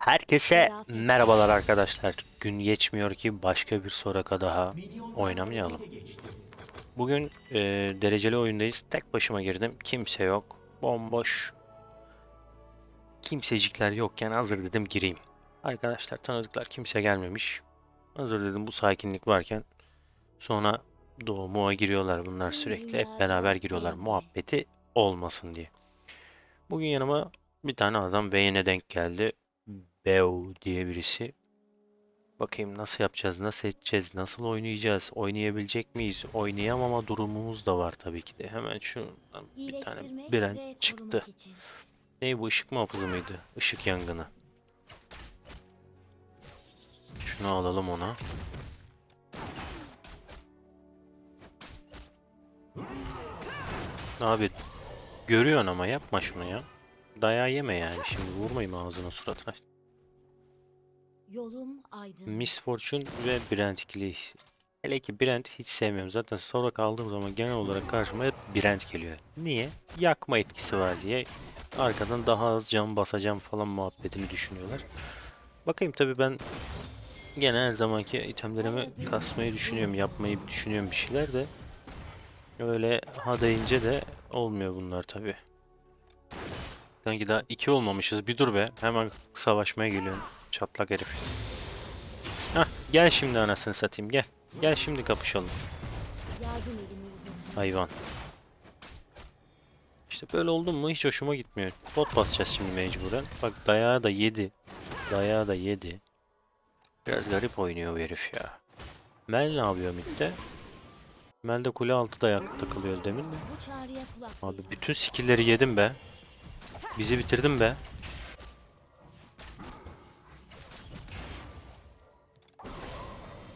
Herkese merhabalar arkadaşlar. Gün geçmiyor ki başka bir Soraka daha oynamayalım. Bugün e, dereceli oyundayız. Tek başıma girdim. Kimse yok. Bomboş. Kimsecikler yokken hazır dedim gireyim. Arkadaşlar tanıdıklar kimse gelmemiş. Hazır dedim bu sakinlik varken sonra doğumuğa giriyorlar bunlar sürekli hep beraber giriyorlar muhabbeti olmasın diye. Bugün yanıma bir tane adam Vayne'e denk geldi. Beo diye birisi. Bakayım nasıl yapacağız, nasıl edeceğiz, nasıl oynayacağız, oynayabilecek miyiz? Oynayamama durumumuz da var tabii ki de. Hemen şuradan bir tane Brent çıktı. korumak için. Ne bu ışık muhafızı mıydı? Işık yangını. Şunu alalım ona. Abi görüyorsun ama yapma şunu ya. Dayağı yeme yani şimdi vurmayayım ağzına suratına. Yolum aydın. Miss Fortune ve Brent ikili. Hele ki Brent hiç sevmiyorum. Zaten sonra kaldığım zaman genel olarak karşıma hep Brent geliyor. Niye? Yakma etkisi var diye. Arkadan daha az can basacağım falan muhabbetini düşünüyorlar. Bakayım tabii ben gene her zamanki itemlerimi kasmayı düşünüyorum. Yapmayı düşünüyorum bir şeyler de. Öyle ha deyince de olmuyor bunlar tabii. Sanki daha iki olmamışız. Bir dur be. Hemen savaşmaya geliyorum. Çatlak herif. Hah gel şimdi anasını satayım gel. Gel şimdi kapışalım. Hayvan. İşte böyle oldum mu hiç hoşuma gitmiyor. Bot basacağız şimdi mecburen. Bak dayağı da yedi. Dayağı da yedi. Biraz garip oynuyor bu herif ya. Mel ne yapıyor midde? Mel de kule altı dayak takılıyor demin kulak Abi bütün skill'leri yedim be. Bizi bitirdim be.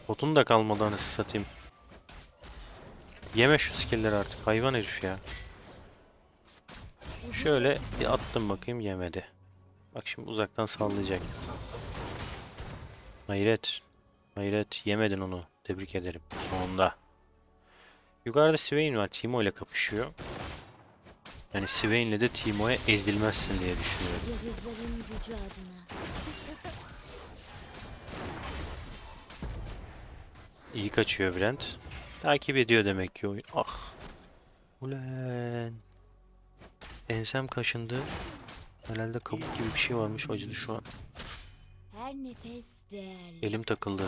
Botun da kalmadı anasını satayım. Yeme şu skill'leri artık hayvan herif ya. Şöyle bir attım bakayım yemedi. Bak şimdi uzaktan sallayacak. Hayret. Hayret yemedin onu. Tebrik ederim. Sonunda. Yukarıda Swain var. Timo ile kapışıyor. Yani Swain'le de Timo'ya ezilmezsin diye düşünüyorum. İyi kaçıyor Brent. Takip ediyor demek ki oyun. Ah. Ulan. Ensem kaşındı. Herhalde kabuk gibi bir şey varmış acıdı şu an. Her nefes değerli. Elim takıldı.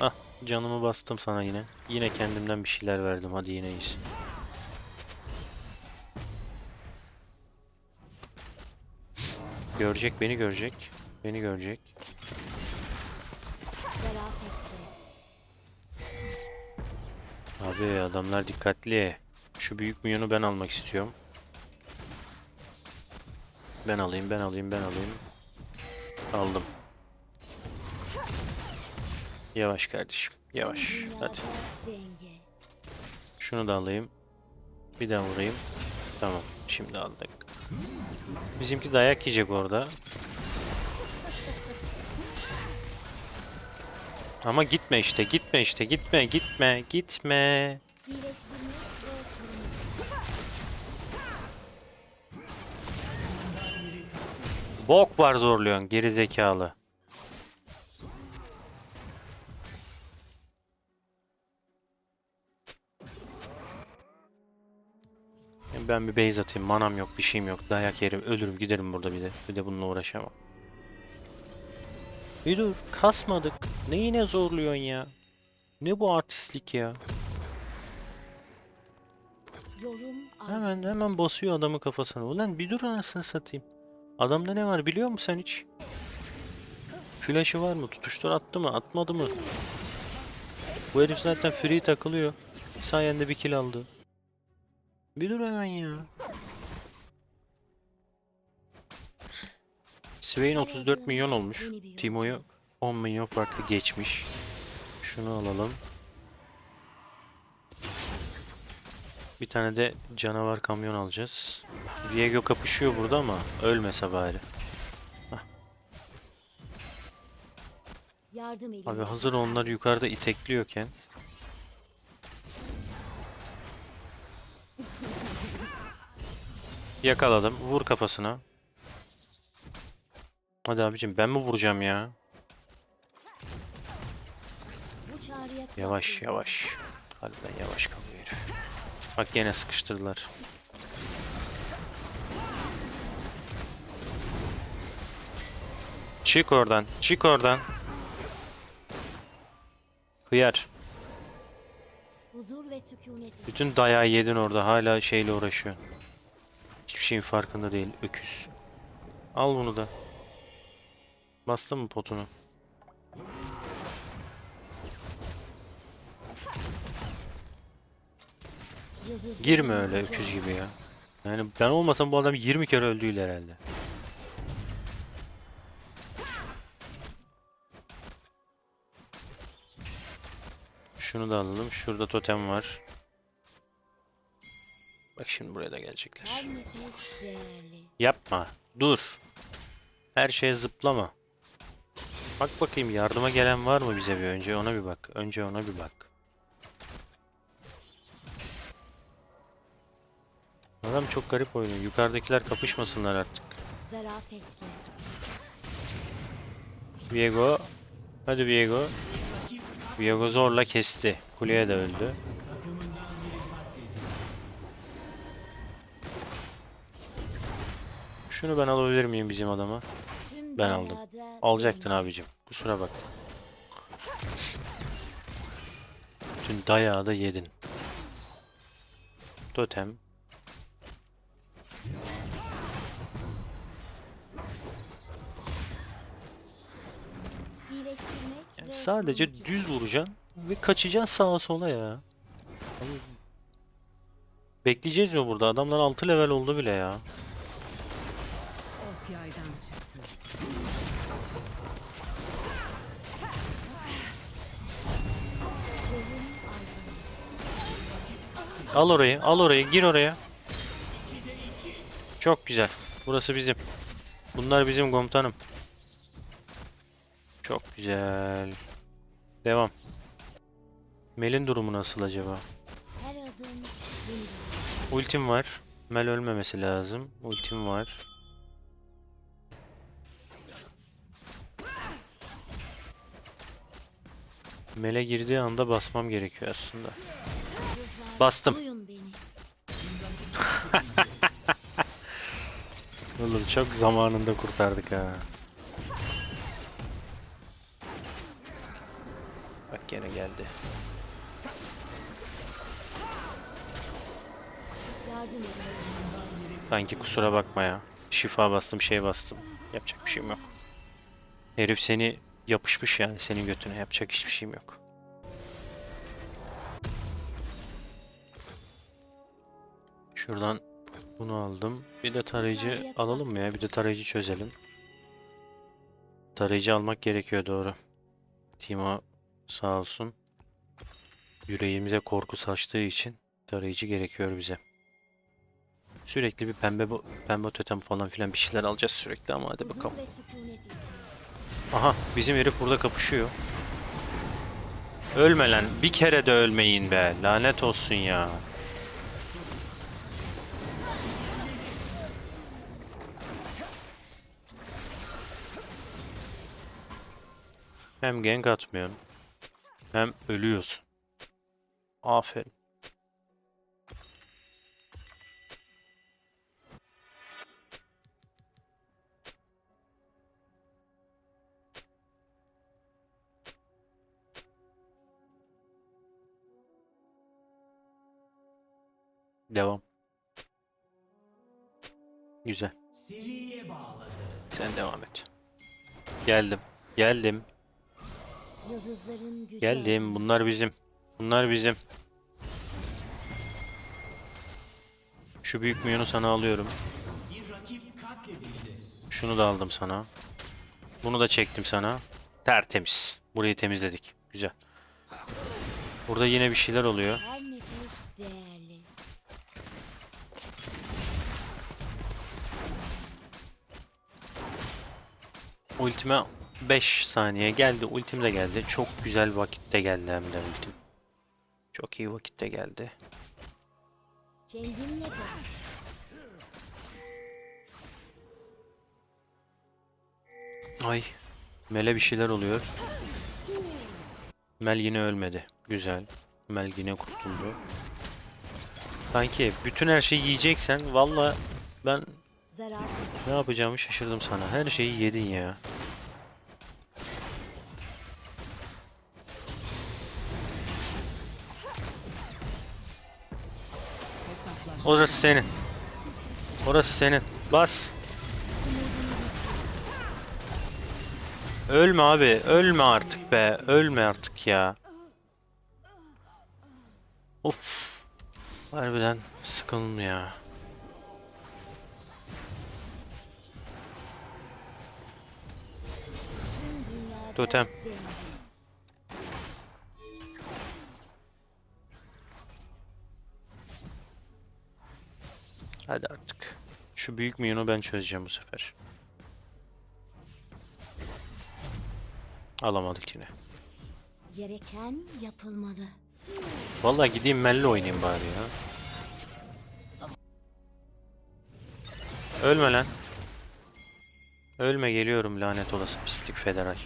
Ah canımı bastım sana yine. Yine kendimden bir şeyler verdim hadi yine iyisin. Görecek beni görecek. Beni görecek. Abi adamlar dikkatli. Şu büyük minyonu ben almak istiyorum. Ben alayım, ben alayım, ben alayım. Aldım. Yavaş kardeşim, yavaş. Hadi. Şunu da alayım. Bir daha vurayım. Tamam, şimdi aldık. Bizimki dayak yiyecek orada. Ama gitme işte, gitme işte, gitme, gitme, gitme. Bok var zorluyorsun geri zekalı. Ben bir base atayım. Manam yok, bir şeyim yok. Dayak yerim, ölürüm, giderim burada bir de. Bir de bununla uğraşamam. Bir dur, kasmadık. Ne yine zorluyorsun ya? Ne bu artistlik ya? Hemen hemen basıyor adamın kafasına. Ulan bir dur anasını satayım. Adamda ne var biliyor musun sen hiç? Flash'ı var mı? Tutuştur attı mı? Atmadı mı? Bu herif zaten free takılıyor. Sayende bir kill aldı. Bir dur hemen ya. Swain 34 milyon olmuş. Timo'yu. 10 milyon farklı geçmiş. Şunu alalım. Bir tane de canavar kamyon alacağız. Viego kapışıyor burada ama ölmese bari. Yardım elimi Abi hazır onlar yukarıda itekliyorken. Yakaladım. Vur kafasına. Hadi abicim ben mi vuracağım ya? Yavaş yavaş. Harbiden yavaş kalıyor herif. Bak gene sıkıştırdılar. Çık oradan. Çık oradan. Hıyar. Bütün dayağı yedin orada. Hala şeyle uğraşıyor. Hiçbir şeyin farkında değil. Öküz. Al bunu da. Bastın mı potunu? Girme öyle öküz gibi ya. Yani ben olmasam bu adam 20 kere öldüğüyle herhalde. Şunu da alalım. Şurada totem var. Bak şimdi buraya da gelecekler. Yapma. Dur. Her şeye zıplama. Bak bakayım yardıma gelen var mı bize bir önce ona bir bak. Önce ona bir bak. Adam çok garip oynuyor. Yukarıdakiler kapışmasınlar artık. Zarafetle. Viego. Hadi Viego. Viego zorla kesti. Kuleye de öldü. Şunu ben alabilir miyim bizim adama? Ben aldım. Alacaktın abicim. Kusura bak. Bütün dayağı da yedin. Totem. Sadece düz vuracaksın ve kaçacaksın sağa sola ya. Bekleyeceğiz mi burada? Adamlar 6 level oldu bile ya. Al orayı, al orayı, gir oraya. Çok güzel. Burası bizim. Bunlar bizim komutanım. Çok güzel. Devam. Mel'in durumu nasıl acaba? Ultim var. Mel ölmemesi lazım. Ultim var. Mel'e girdiği anda basmam gerekiyor aslında. Bastım. Oğlum çok zamanında kurtardık ha. Sanki kusura bakma ya. Şifa bastım şey bastım. Yapacak bir şeyim yok. Herif seni yapışmış yani senin götüne yapacak hiçbir şeyim yok. Şuradan bunu aldım. Bir de tarayıcı alalım mı ya? Bir de tarayıcı çözelim. Tarayıcı almak gerekiyor doğru. Timo sağ olsun. Yüreğimize korku saçtığı için tarayıcı gerekiyor bize. Sürekli bir pembe pembe totem falan filan bir şeyler alacağız sürekli ama hadi bakalım. Aha bizim herif burada kapışıyor. Ölme lan. Bir kere de ölmeyin be. Lanet olsun ya. Hem gank atmıyorsun. Hem ölüyorsun. Aferin. Devam. Güzel. Sen devam et. Geldim. Geldim. Geldim. Bunlar bizim. Bunlar bizim. Şu büyük minyonu sana alıyorum. Şunu da aldım sana. Bunu da çektim sana. Tertemiz. Burayı temizledik. Güzel. Burada yine bir şeyler oluyor. Ultime 5 saniye geldi. Ultim de geldi. Çok güzel vakitte geldi hem de ultim. Çok iyi vakitte geldi. Kendinle konuş. Ay. Mel'e bir şeyler oluyor. Mel yine ölmedi. Güzel. Mel yine kurtuldu. Sanki bütün her şeyi yiyeceksen valla ben Zarar ne yapacağımı şaşırdım sana. Her şeyi yedin ya. Orası senin. Orası senin. Bas. Ölme abi. Ölme artık be. Ölme artık ya. Of. Harbiden sıkıldım ya. Totem. Hadi artık. Şu büyük minyonu ben çözeceğim bu sefer. Alamadık yine. Gereken yapılmalı. Vallahi gideyim Mel'le oynayayım bari ya. Ölme lan. Ölme geliyorum lanet olası pislik federal.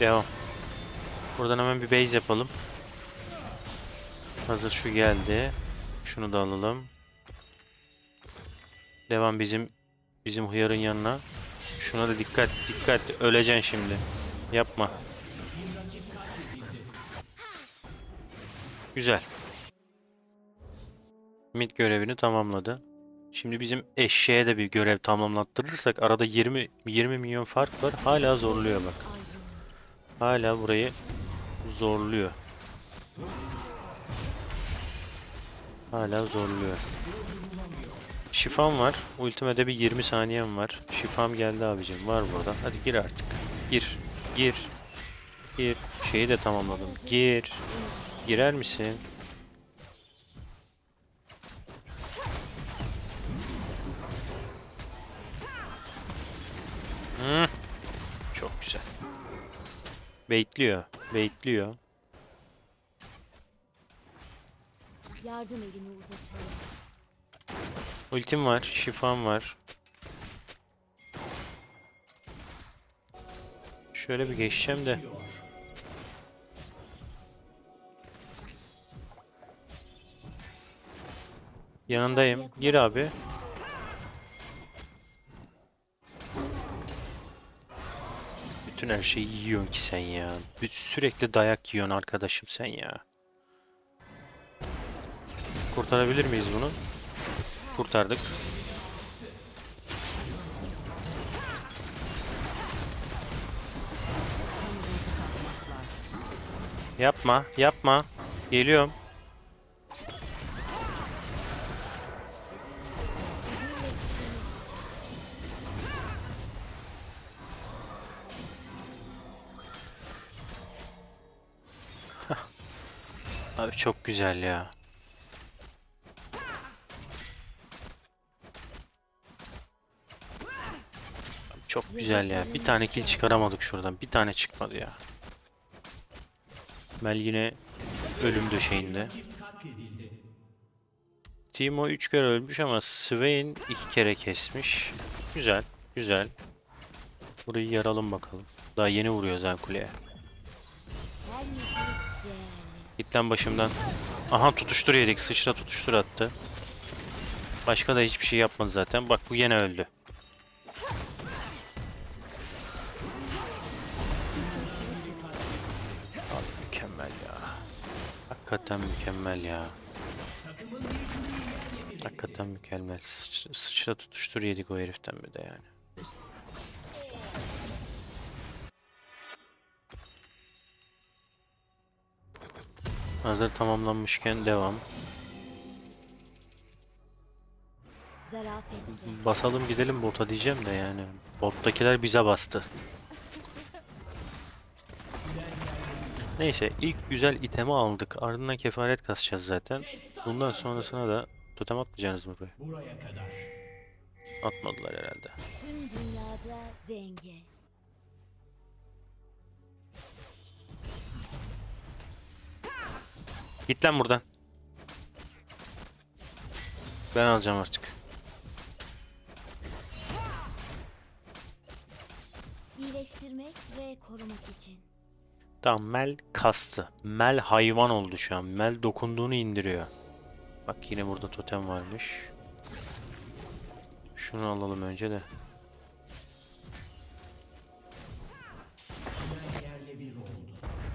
Devam. Buradan hemen bir base yapalım. Hazır şu geldi. Şunu da alalım. Devam bizim bizim hıyarın yanına. Şuna da dikkat dikkat öleceksin şimdi. Yapma. Güzel. Mid görevini tamamladı. Şimdi bizim eşeğe de bir görev tamamlattırırsak arada 20 20 milyon fark var. Hala zorluyor bak. Hala burayı zorluyor. Hala zorluyor. Şifam var. Ultimede bir 20 saniyem var. Şifam geldi abicim. Var burada. Hadi gir artık. Gir. Gir. Gir. Şeyi de tamamladım. Gir. Girer misin? Hı. Bekliyor. Bekliyor. Yardım elini uzatıyorum. Ultim var. Şifam var. Şöyle bir geçeceğim de. Yanındayım. Gir abi. Bütün her şeyi yiyorsun ki sen ya. Sürekli dayak yiyorsun arkadaşım sen ya. Kurtarabilir miyiz bunu? Kurtardık. Yapma, yapma. Geliyorum. Çok güzel ya. Çok güzel ya. Bir tane kill çıkaramadık şuradan. Bir tane çıkmadı ya. Mel yine ölüm döşeğinde. Timo 3 kere ölmüş ama Swain 2 kere kesmiş. Güzel, güzel. Burayı yaralım bakalım. Daha yeni vuruyor zaten kuleye. Git lan başımdan. Aha tutuştur yedik. Sıçra tutuştur attı. Başka da hiçbir şey yapmadı zaten. Bak bu yine öldü. Abi mükemmel ya. Hakikaten mükemmel ya. Hakikaten mükemmel. Sıç- sıçra tutuştur yedik o heriften bir de yani. Hazır tamamlanmışken devam. Basalım gidelim bota diyeceğim de yani. Bottakiler bize bastı. Neyse ilk güzel itemi aldık. Ardından kefaret kasacağız zaten. Bundan sonrasına da totem atmayacaksınız mı buraya? Atmadılar herhalde. Tüm dünyada denge. Git lan buradan. Ben alacağım artık. İyileştirmek ve korumak için. Tamam Mel kastı. Mel hayvan oldu şu an. Mel dokunduğunu indiriyor. Bak yine burada totem varmış. Şunu alalım önce de.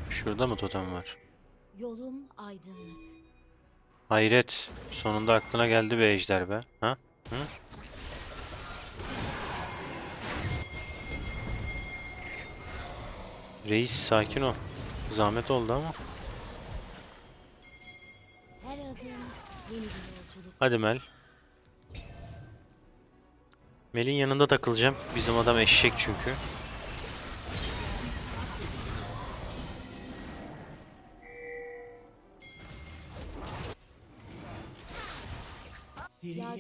Şurada mı totem var? Yolum aydınlık. Hayret. Sonunda aklına geldi be ejder be. Ha? Hı? Reis sakin ol. Zahmet oldu ama. Her adım yeni bir yolculuk. Hadi Mel. Mel'in yanında takılacağım. Bizim adam eşek çünkü.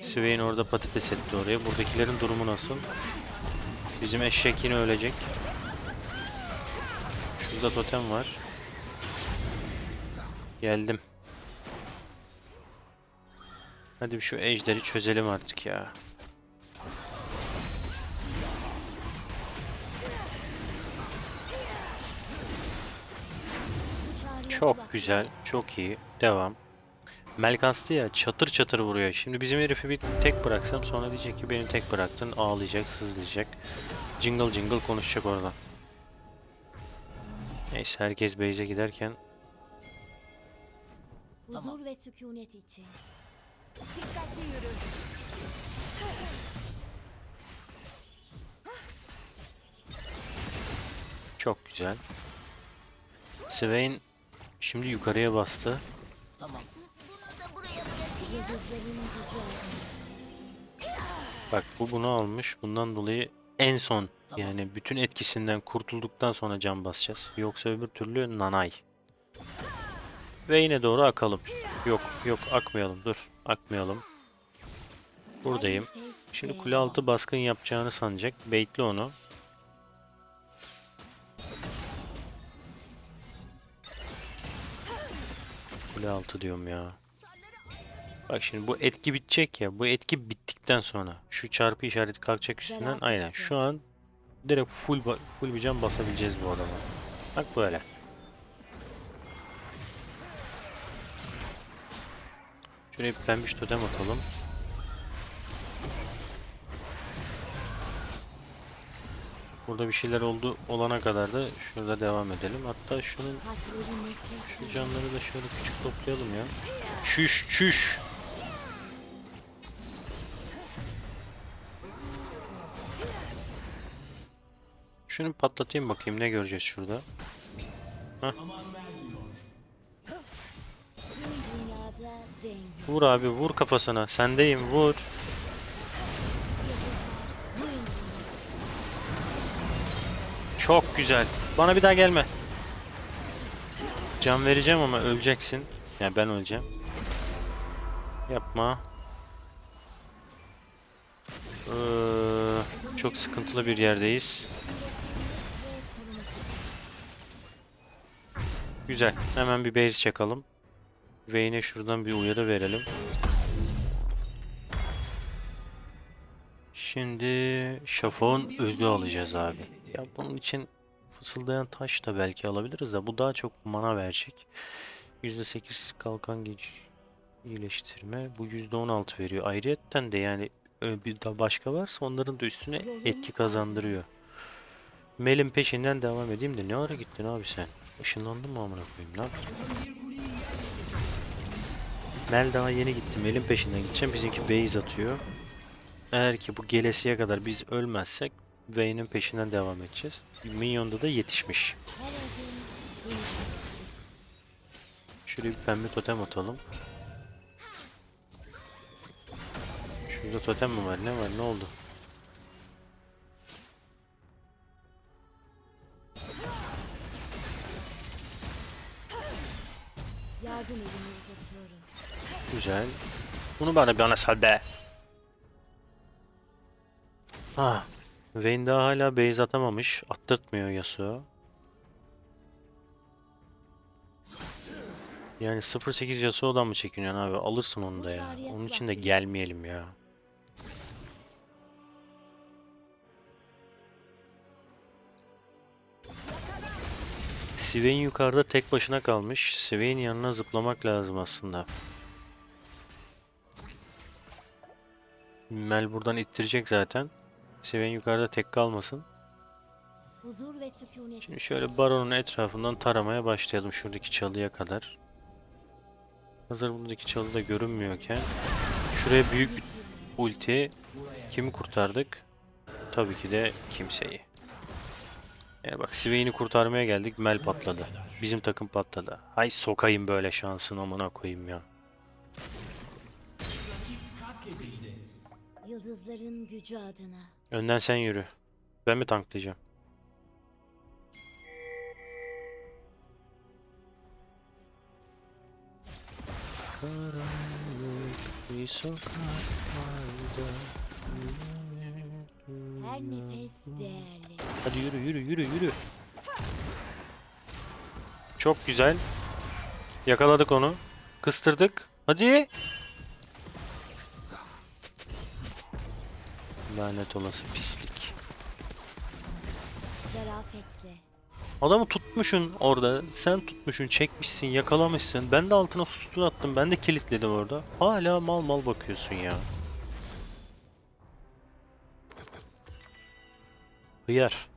Swain orada patates etti oraya. Buradakilerin durumu nasıl? Bizim eşek yine ölecek. Şurada totem var. Geldim. Hadi şu ejderi çözelim artık ya. Çok güzel. Çok iyi. Devam. Melkastı ya çatır çatır vuruyor. Şimdi bizim herifi bir tek bıraksam sonra diyecek ki beni tek bıraktın. Ağlayacak, sızlayacak. Jingle jingle konuşacak oradan. Neyse herkes base'e giderken Huzur ve sükunet için. çok güzel. Swain şimdi yukarıya bastı. Bak bu bunu almış. Bundan dolayı en son yani bütün etkisinden kurtulduktan sonra can basacağız. Yoksa öbür türlü nanay. Ve yine doğru akalım. Yok yok akmayalım dur. Akmayalım. Buradayım. Şimdi kule altı baskın yapacağını sanacak. Baitli onu. Kule altı diyorum ya. Bak şimdi bu etki bitecek ya. Bu etki bittikten sonra şu çarpı işareti kalkacak üstünden. Aynen. Şu an direkt full full bir can basabileceğiz bu adama. Bak böyle. Şuraya bir pembiş totem atalım. Burada bir şeyler oldu olana kadar da şurada devam edelim. Hatta şunun şu canları da şöyle küçük toplayalım ya. Çüş çüş. Şunu patlatayım bakayım ne göreceğiz şurada. Denge. Vur abi vur kafasına. Sendeyim vur. Çok güzel. Bana bir daha gelme. Can vereceğim ama öleceksin. Yani ben öleceğim. Yapma. Ee, çok sıkıntılı bir yerdeyiz. Güzel. Hemen bir base çakalım. Vayne'e şuradan bir uyarı verelim. Şimdi Şafak'ın özü alacağız abi. Ya bunun için fısıldayan taş da belki alabiliriz da bu daha çok mana verecek. %8 kalkan güç iyileştirme. Bu %16 veriyor. Ayrıyetten de yani ö, bir daha başka varsa onların da üstüne etki kazandırıyor. Mel'in peşinden devam edeyim de ne ara gittin abi sen? Işınlandın mı amına koyayım? Yaptın? Mel daha yeni gitti. Mel'in peşinden gideceğim. Bizimki base atıyor. Eğer ki bu gelesiye kadar biz ölmezsek Vayne'in peşinden devam edeceğiz. Minyon'da da yetişmiş. Şuraya bir pembe totem atalım. Şurada totem mi var? Ne var? Ne oldu? Yardım elini uzatıyorum. Güzel. Bunu bana bana sal be. Ah. Vayne daha hala base atamamış. Attırtmıyor Yasuo. Yani 08 Yasuo'dan mı çekiniyorsun abi? Alırsın onu da ya. Onun için de gelmeyelim ya. Swain yukarıda tek başına kalmış. Swain yanına zıplamak lazım aslında. Mel buradan ittirecek zaten. Swain yukarıda tek kalmasın. Huzur ve sükunet. Şimdi şöyle baronun etrafından taramaya başlayalım şuradaki çalıya kadar. Hazır buradaki çalı da görünmüyorken şuraya büyük bir ulti kimi kurtardık? Tabii ki de kimseyi. Yani bak Swain'i kurtarmaya geldik Mel patladı. Bizim takım patladı. Hay sokayım böyle şansın amına koyayım ya. Yıldızların gücü adına. Önden sen yürü. Ben mi tanklayacağım? Karanlık bir sokaklarda Her nefes değerli. Hadi yürü yürü yürü yürü. Çok güzel. Yakaladık onu. Kıstırdık. Hadi. Lanet olası pislik. Zarafetle. Adamı tutmuşsun orada. Sen tutmuşsun, çekmişsin, yakalamışsın. Ben de altına sustu attım. Ben de kilitledim orada. Hala mal mal bakıyorsun ya. Hıyar.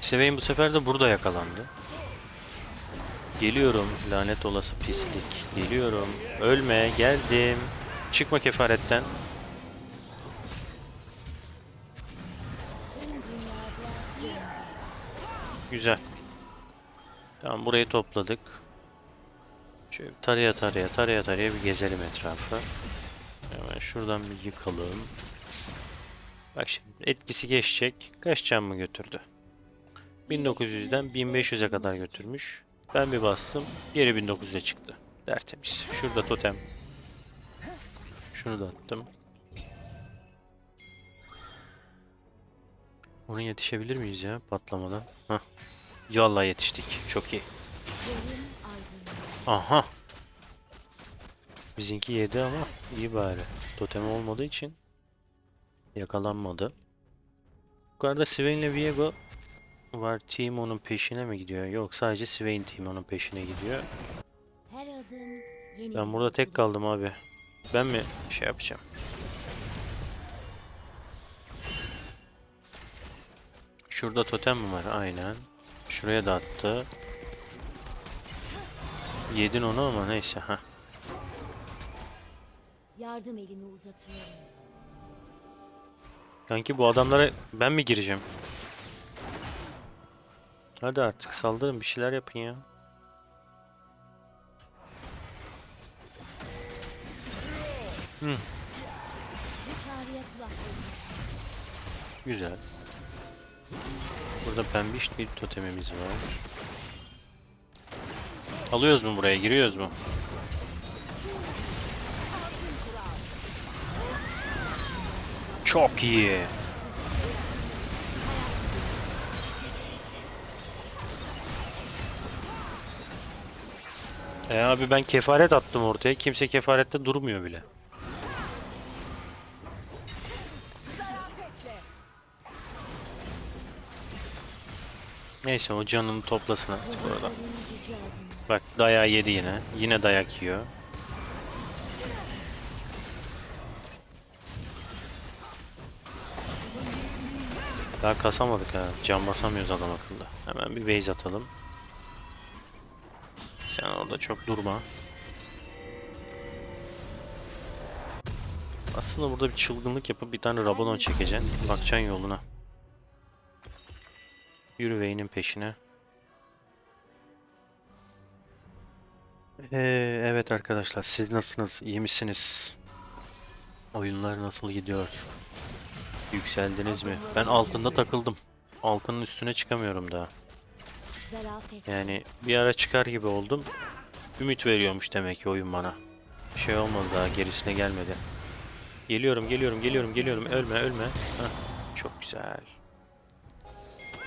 Seveyn bu sefer de burada yakalandı. Geliyorum lanet olası pislik. Geliyorum. Ölme geldim. Çıkma kefaretten. Güzel. Tamam burayı topladık. Şöyle taraya taraya taraya taraya bir gezelim etrafı. Hemen şuradan bir yıkalım. Bak şimdi etkisi geçecek. Kaç can mı götürdü? 1900'den 1500'e kadar götürmüş. Ben bir bastım. Geri 1900'e çıktı. Tertemiz. Şurada totem. Şunu da attım. Ona yetişebilir miyiz ya patlamadan? Hah. Yallah yetiştik. Çok iyi. Aha. Bizimki yedi ama iyi bari. Totem olmadığı için yakalanmadı. Yukarıda Swain ile Viego var. Teemo'nun peşine mi gidiyor? Yok sadece Swain Teemo'nun peşine gidiyor. Ben burada tek kaldım abi. Ben mi şey yapacağım? Şurada totem mi var? Aynen. Şuraya da attı. Yedin onu ama neyse ha. Yardım elimi uzatıyorum. Kanki bu adamlara ben mi gireceğim? Hadi artık saldırın bir şeyler yapın ya. Verin. Güzel. Burada pembiş bir totemimiz var. Alıyoruz mu buraya? Giriyoruz mu? Çok iyi. E abi ben kefaret attım ortaya. Kimse kefarette durmuyor bile. Neyse o canını toplasın artık adına. Bak dayağı yedi yine. Yine dayak yiyor. Daha kasamadık ha. Can basamıyoruz adam akıllı. Hemen bir base atalım. Sen orada çok durma. Aslında burada bir çılgınlık yapıp bir tane Rabadon çekeceksin. Bakacaksın yoluna. Yürü Vayne'in peşine. Ee, evet arkadaşlar siz nasılsınız? İyi misiniz? Oyunlar nasıl gidiyor? Yükseldiniz mi? Ben altında takıldım. Altının üstüne çıkamıyorum daha. Zarafet. Yani bir ara çıkar gibi oldum. Ümit veriyormuş demek ki oyun bana. Bir şey olmadı daha gerisine gelmedi. Geliyorum, geliyorum, geliyorum, geliyorum. Ölme, ölme. Hah, çok güzel.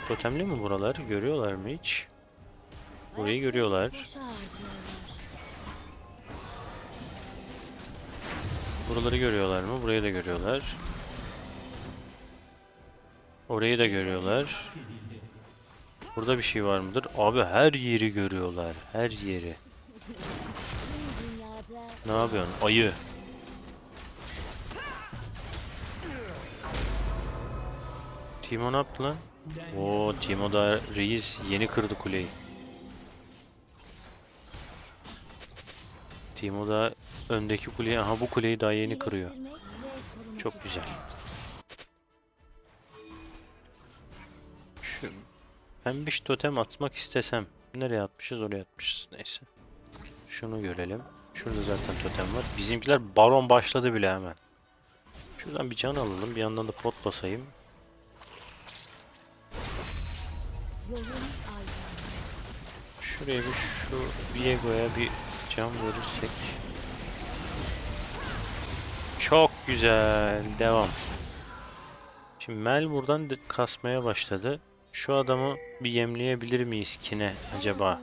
Totemli mi buralar? Görüyorlar mı hiç? Burayı görüyorlar. Buraları görüyorlar mı? Burayı da görüyorlar. Orayı da görüyorlar. Burada bir şey var mıdır? Abi her yeri görüyorlar. Her yeri. Ne yapıyorsun? Ayı. Timo ne yaptı lan? Oo Timo da reis yeni kırdı kuleyi. Timo da öndeki kuleyi, aha bu kuleyi daha yeni kırıyor. Çok güzel. Şu pembiş totem atmak istesem nereye atmışız oraya atmışız neyse. Şunu görelim. Şurada zaten totem var. Bizimkiler baron başladı bile hemen. Şuradan bir can alalım. Bir yandan da pot basayım. Şuraya bir şu Viego'ya bir can verirsek. Çok güzel. Devam. Şimdi Mel buradan kasmaya başladı. Şu adamı bir yemleyebilir miyiz ki ne acaba?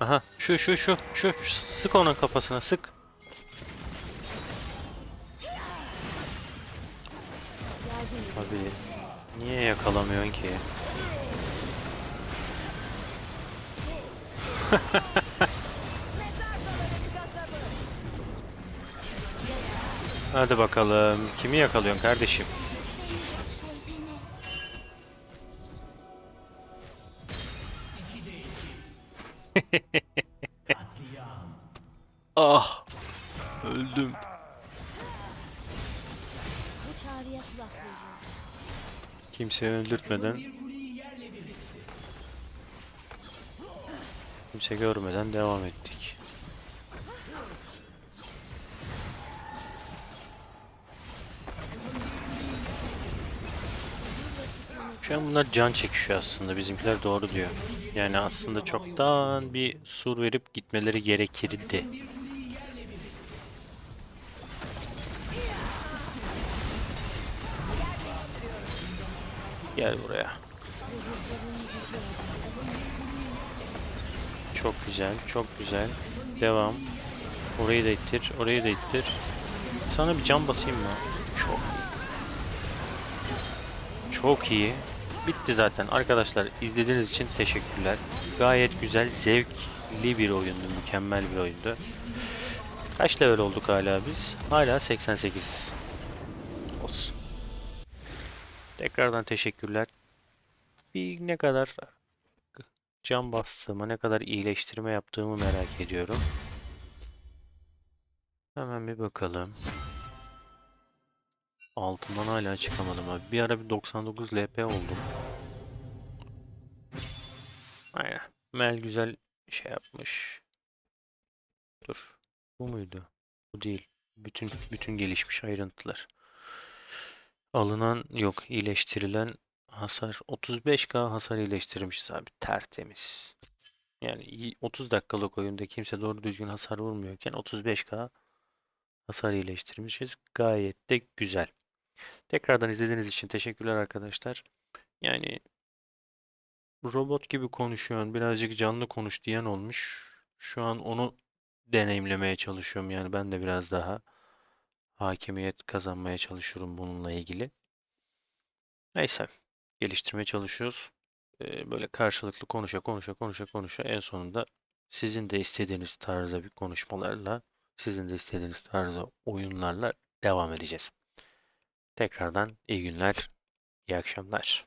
Aha şu şu şu şu, sık onun kafasına sık. Abi niye yakalamıyorsun ki? Hadi bakalım. Kimi yakalıyorsun kardeşim? Ah! Öldüm. Kimseyi öldürtmeden Kimse görmeden devam ettik. Şu an bunlar can çekişiyor aslında. Bizimkiler doğru diyor. Yani aslında çoktan bir sur verip gitmeleri gerekirdi. Gel buraya. Çok güzel, çok güzel. Devam. Orayı da ittir, orayı da ittir. Sana bir can basayım mı? Çok. Çok iyi. Bitti zaten. Arkadaşlar izlediğiniz için teşekkürler. Gayet güzel, zevkli bir oyundu. Mükemmel bir oyundu. Kaç level olduk hala biz? Hala 88'iz. Tekrardan teşekkürler. Bir ne kadar can bastığımı, ne kadar iyileştirme yaptığımı merak ediyorum. Hemen bir bakalım. Altından hala çıkamadım abi. Bir ara bir 99 LP oldum. Aynen. Mel güzel şey yapmış. Dur. Bu muydu? Bu değil. Bütün bütün gelişmiş ayrıntılar. Alınan yok iyileştirilen hasar 35k hasar iyileştirmişiz abi tertemiz. Yani iyi- 30 dakikalık oyunda kimse doğru düzgün hasar vurmuyorken 35k hasar iyileştirmişiz. Gayet de güzel. Tekrardan izlediğiniz için teşekkürler arkadaşlar. Yani robot gibi konuşuyorsun, birazcık canlı konuş diyen olmuş. Şu an onu deneyimlemeye çalışıyorum. Yani ben de biraz daha hakimiyet kazanmaya çalışıyorum bununla ilgili. Neyse, geliştirmeye çalışıyoruz. Ee, böyle karşılıklı konuşa konuşa konuşa konuşa en sonunda sizin de istediğiniz tarzda bir konuşmalarla, sizin de istediğiniz tarzda oyunlarla devam edeceğiz. Tekrardan iyi günler, iyi akşamlar.